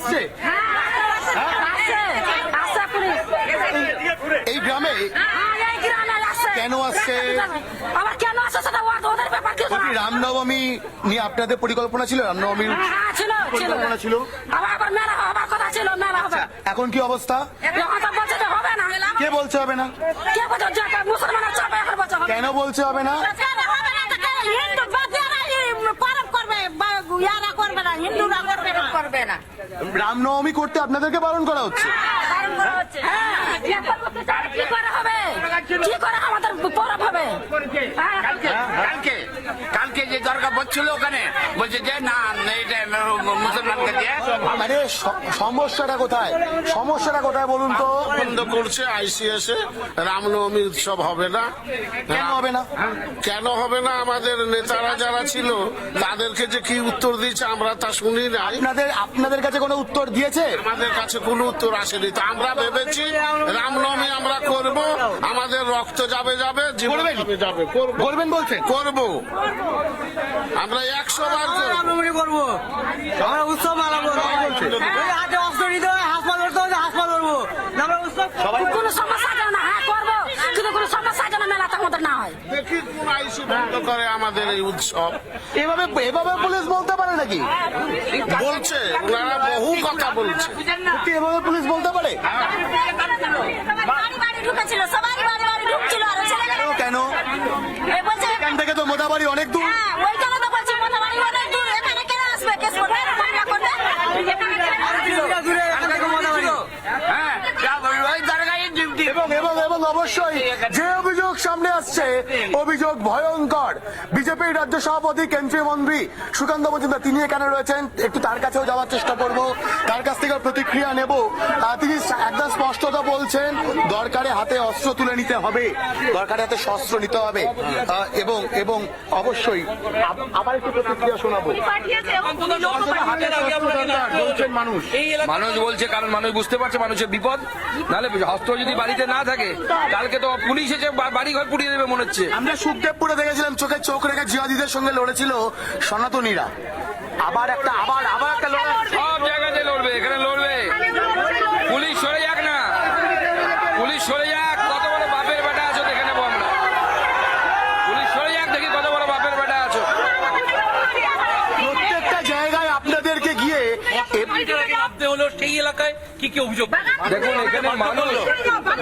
আসছে? এই গ্রামে হ্যাঁ। কেন আসছে? আবার কেন আসছে সেটা ওদের ব্যাপার কি রামনবমী নিয়ে আপনাদের পরিকল্পনা ছিল? রামনবমীর ছিল পরিকল্পনা ছিল? আবার আবার মেলা হবার কথা ছিল মেলা হবে এখন কি অবস্থা? এখন বলছে যে হবে না? কে বলছে হবে না? কে বলছে মুসলমানের চাপে এখন বলছে কেন বলছে হবে না হিন্দু করবে বা ইয়ারা করবে না হিন্দুরা না করবে না। রামনবমী করতে আপনাদেরকে বারণ করা হচ্ছে। হ্যাঁ, কি করা হবে? কি করা আমাদের পরব হবে? হ্যাঁ? কালকে। কালকে। বলছিল ওখানে। বলছে যে না এটা মুসলমানকে দিয়ে মানে সমস্যাটা কোথায়? সমস্যাটা কোথায় বলুন তো? বন্ধ করছে আইসিএসে রামনবমী উৎসব হবে না। কেন হবে না? কেন হবে না? আমাদের নেতারা যারা ছিল তাদেরকে যে কি উত্তর দিয়েছে আমরা তা শুনি নাই। আপনাদের আপনাদের কাছে কোনো উত্তর দিয়েছে? আমাদের কাছে কোনো উত্তর আসেনি। তো আমরা ভেবেছি রামনবমী আমরা করব। আমাদের রক্ত যাবে যাবে জীবন করবেন? যাবে যাবে করব। বলবেন বলছেন? করব। আমরা একশো বার করব। করব। আমরা উৎসব মানাবো ওই হাতে অস্ত্র নিতে হাসপাতাল করতে হাসপাতাল করব আমরা উৎসব কোনো সমস্যা না হ্যাঁ করব। কিন্তু কোনো সমস্যা যেন মেলাতে আমাদের না হয়। দেখি কোন আইসি বন্ধ করে আমাদের এই উৎসব। এভাবে এভাবে পুলিশ বলতে পারে নাকি? বলছে ওনারা বহু কথা বলছে। এভাবে পুলিশ বলতে পারে? বাড়ি বাড়ি ঢুকেছিল সবাই বাড়ি বাড়ি ঢুকছিল কেন? এখান থেকে তো মোদাবাড়ি অনেক দূর হ্যাঁ ওই জন্য তো বলছি মোটামুটি অনেক দূর এখানে কেন আসবে কেস করবে মামলা করবে এখানে কেন আসবে? কিলোমিটার দূরে এখান থেকে মোটামুটি হ্যাঁ যা বলব, ওই দরগায় ডিউটি এবং অবশ্যই যে অভিযোগ সামনে আসছে, অভিযোগ ভয়ঙ্কর। বিজেপির রাজ্য সভাপতি, কেন্দ্রীয় মন্ত্রী সুকান্ত মজুমদার তিনি এখানে রয়েছেন। একটু তার কাছেও যাওয়ার চেষ্টা করব। তার কাছ থেকে প্রতিক্রিয়া নেব। তিনি একদম স্পষ্টতা বলছেন দরকারে হাতে অস্ত্র তুলে নিতে হবে দরকারে হাতে শস্ত্র নিতে হবে। এবং এবং অবশ্যই আবার একটু প্রতিক্রিয়া শোনাবো। মানুষ। মানুষ বলছে কারণ মানুষ বুঝতে পারছে মানুষের বিপদ। নাহলে অস্ত্র যদি বাড়িতে না থাকে কালকে তো পুলিশ এসে বাড়ি ঘর পুড়িয়ে দেবে মনে হচ্ছে। আমরা সুখদেবপুরে দেখেছিলাম চোখে চোখ রেখে জিহাদিদের সঙ্গে লড়েছিল সনাতনীরা। আবার একটা আবার আবার একটা লড়াই সব জায়গাতে লড়বে এখানে লড়বে পুলিশ সরে যাক না পুলিশ সরে যাক কত বড় বাপের বেটা আছো দেখে নেব আমরা পুলিশ সরে যাক দেখি কত বড় বাপের বেটা আছো প্রত্যেকটা জায়গায় আপনাদেরকে গিয়ে এ- নামতে হলো সেই এলাকায় কি অভিযোগ? দেখুন এখানে মানুষ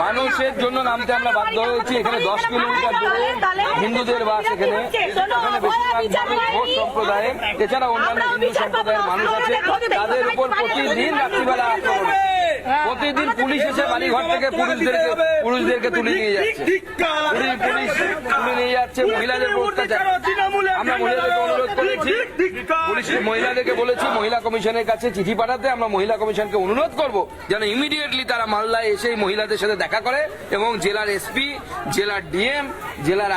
মানুষের জন্য নামতে আমরা বাধ্য হয়েছি এখানে দশ কিলোমিটার দূরে হিন্দুদের বাস এখানে। এখানে বেশিরভাগ ঘোষ সম্প্রদায়ের। এছাড়া অন্যান্য হিন্দু সম্প্রদায়ের মানুষ আছে। তাদের উপর প্রতিদিন রাত্রিবেলা আক্রমণ। প্রতিদিন পুলিশ এসে বাড়িঘর থেকে পুরুষদেরকে পুরুষদেরকে তুলে নিয়ে যাচ্ছে। পুলিশ পুলিশ তুলে নিয়ে যাচ্ছে মহিলাদের অত্যাচার। আমরা মহিলাদেরকে অনুরোধ করেছি। পুলিশ মহিলাদেরকে বলেছি মহিলা কমিশনের কাছে চিঠি পাঠাতে আমরা মহিলা কমিশনকে অনুরোধ করব যেন ইমিডিয়েটলি তারা মালদায় এসে মহিলাদের সাথে দেখা করে এবং জেলার এসপি জেলার ডিএম জেলার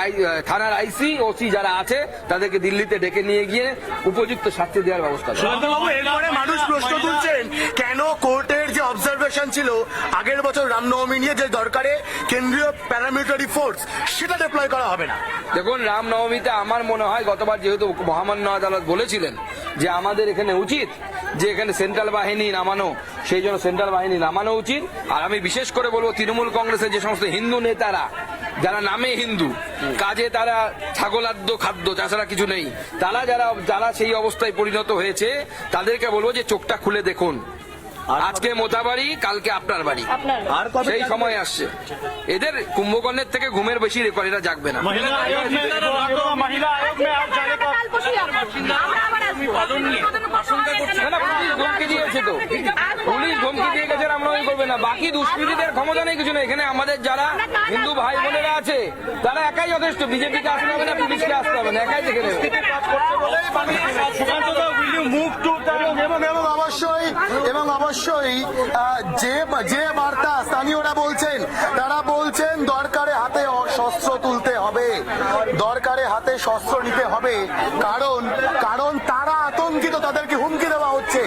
থানার আইসি ওসি যারা আছে তাদেরকে দিল্লিতে ডেকে নিয়ে গিয়ে উপযুক্ত শাস্তি দেওয়ার ব্যবস্থা করে। সুকান্তবাবু, এরপরে মানুষ প্রশ্ন তুলছেন কেন কোর্টের যে ছিল, আগের বছর রামনবমী নিয়ে যে দরকারে কেন্দ্রীয় প্যারামিলিটারি ফোর্স সেটা ডিপ্লয় করা হবে না। দেখুন রামনবমীতে আমার মনে হয় গতবার যেহেতু মহামান্য আদালত বলেছিলেন যে আমাদের এখানে উচিত যে এখানে সেন্ট্রাল বাহিনী নামানো, সেই জন্য সেন্ট্রাল বাহিনী নামানো উচিত। আর আমি বিশেষ করে বলব, তৃণমূল কংগ্রেসের যে সমস্ত হিন্দু নেতারা, যারা নামে হিন্দু, কাজে তারা ছাগলাদ্য খাদ্য, তাছাড়া কিছু নেই। তারা যারা যারা সেই অবস্থায় পরিণত হয়েছে, তাদেরকে বলব যে চোখটা খুলে দেখুন। আজকে মোতা বাড়ি কালকে আপনার বাড়ি। আর কবে সেই সময় আসছে। এদের কুম্ভকর্ণের থেকে ঘুমের বেশি রেকর্ড এরা জাগবে না। মহিলা আয়োগ মহিলা আমরা আবার আসব। না, না, পুলিশ ধমকি দিয়েছে তো পুলিশ ধমকি দিয়ে গেছে রামনবমী করবে না বাকি দুষ্কৃতীদের ক্ষমতা নেই কিছু নেই। এখানে আমাদের যারা হিন্দু ভাই বোনেরা আছে তারা একাই যথেষ্ট। বিজেপিকে আসতে হবে না পুলিশকে আসতে হবে না একাই দেখে নেবে। এবং এবং অবশ্যই এবং অবশ্যই আহ, যে যে বার্তা স্থানীয়রা বলছেন তারা বলছেন দরকারে হাতে শস্ত্র তুলতে হবে। দরকারে হাতে শস্ত্র নিতে হবে। কারণ কারণ তারা আতঙ্কিত তাদেরকে হুমকি দেওয়া হচ্ছে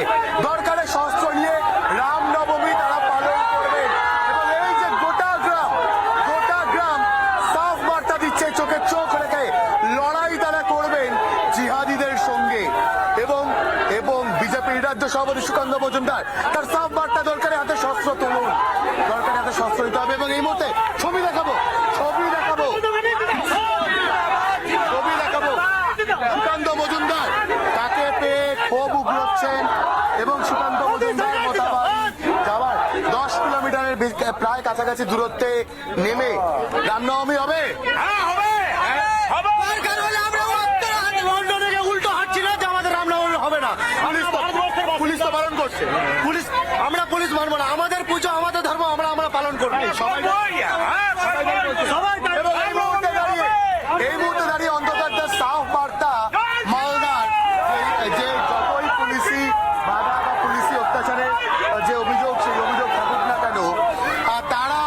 দরকারে শস্ত্র নিয়ে রামনবমী তারা পালন করবেন এবং এই যে গোটা গ্রাম গোটা গ্রাম সাফ বার্তা দিচ্ছে চোখে চোখ রেখে লড়াই তারা করবেন জিহাদিদের সঙ্গে সঙ্গে এবং এবং বিজেপির রাজ্য সভাপতি সুকান্ত মজুমদার, তার সাফ বার্তা দরকারে হাতে শস্ত্র তুলুন। দরকারে হাতে শস্ত্র দিতে হবে এবং এই মুহূর্তে ছবি দেখাবো ছবি দেখাবো। ছবি দেখাবো। সুকান্ত মজুমদার তাকে পেয়ে ক্ষোভ উগড়চ্ছেন এবং সুকান্ত মজুমদার মোতাবাদ যাওয়ার দশ কিলোমিটারের প্রায় কাছাকাছি দূরত্বে নেমে রামনবমী হবে। দরকার করছে পুলিশ আমরা পুলিশ মানবো না। আমাদের পুজো আমাদের ধর্ম আমরা আমরা পালন করব। সবাই এই মুহূর্তে দাঁড়িয়ে অন্তত একটা সাফ বার্তা মালদার যে- যে যতই পুলিশি বাধা বা পুলিশি অত্যাচারের যে অভিযোগ সেই অভিযোগ থাকুক না কেন আর তারা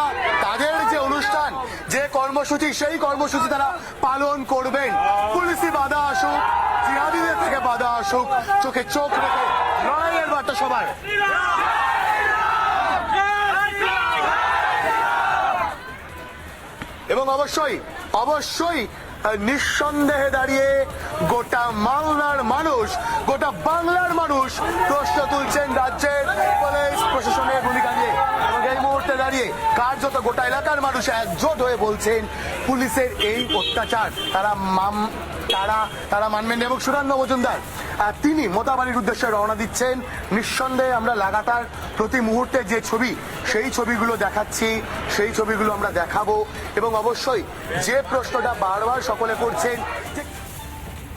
তাদের যে অনুষ্ঠান যে কর্মসূচি সেই কর্মসূচি তারা পালন করবেন। পুলিশি বাধা আসুক জিহাদিদের থেকে বাধা আসুক চোখে চোখ রেখে বার্তা সবার। এবং অবশ্যই অবশ্যই নিঃসন্দেহে দাঁড়িয়ে গোটা মালদার মানুষ, গোটা বাংলার মানুষ প্রশ্ন তুলছেন রাজ্যের পুলিশ প্রশাসনের ভূমিকা নিয়ে। এবং এই মুহূর্তে দাঁড়িয়ে কার্যত গোটা এলাকার মানুষ একজোট হয়ে বলছেন, পুলিশের এই অত্যাচার, তারা মাম তারা তারা মানবেন এবং সুরান্ন মজুমদার তিনি মোতাবাড়ির উদ্দেশ্যে রওনা দিচ্ছেন। নিঃসন্দেহে আমরা লাগাতার প্রতি মুহূর্তে যে ছবি, সেই ছবিগুলো দেখাচ্ছি, সেই ছবিগুলো আমরা দেখাবো। এবং অবশ্যই যে প্রশ্নটা বারবার সকলে করছেন